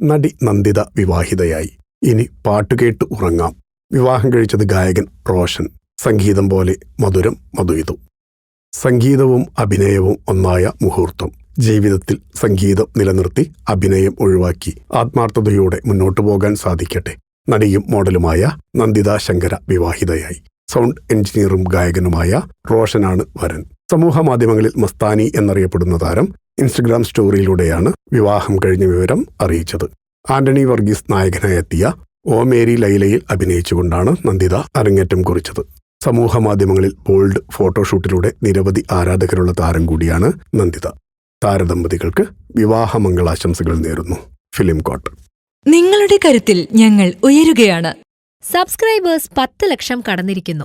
നടി നന്ദിത വിവാഹിതയായി. ഇനി പാട്ടുകേട്ട് ഉറങ്ങാം. വിവാഹം കഴിച്ചത് ഗായകൻ റോഷൻ. സംഗീതം പോലെ മധുരം മധുവിതു. സംഗീതവും അഭിനയവും ഒന്നായ മുഹൂർത്തം. ജീവിതത്തിൽ സംഗീതം നിലനിർത്തി അഭിനയം ഒഴിവാക്കി ആത്മാർത്ഥതയോടെ മുന്നോട്ടു പോകാൻ സാധിക്കട്ടെ. നടിയും മോഡലുമായ നന്ദിത ശങ്കര വിവാഹിതയായി. സൗണ്ട് എഞ്ചിനീയറും ഗായകനുമായ റോഷനാണ് വരൻ. സമൂഹ മാധ്യമങ്ങളിൽ മസ്താനി എന്നറിയപ്പെടുന്ന താരം ഇൻസ്റ്റഗ്രാം സ്റ്റോറിയിലൂടെയാണ് വിവാഹം കഴിഞ്ഞ വിവരം അറിയിച്ചത്. ആന്റണി വർഗീസ് നായകനായി എത്തിയ ഓ മേരി ലൈലയിൽ അഭിനയിച്ചുകൊണ്ടാണ് നന്ദിത അരങ്ങേറ്റം കുറിച്ചത്. സമൂഹ മാധ്യമങ്ങളിൽ ബോൾഡ് ഫോട്ടോഷൂട്ടിലൂടെ നിരവധി ആരാധകരുള്ള താരം കൂടിയാണ് നന്ദിത. താരദമ്പതികൾക്ക് വിവാഹമംഗളാശംസകൾ നേരുന്നു. Film court. നിങ്ങളുടെ കരുത്തിൽ ഞങ്ങൾ ഉയരുകയാണ്. സബ്സ്ക്രൈബേഴ്സ് പത്ത് ലക്ഷം കടന്നിരിക്കുന്നു.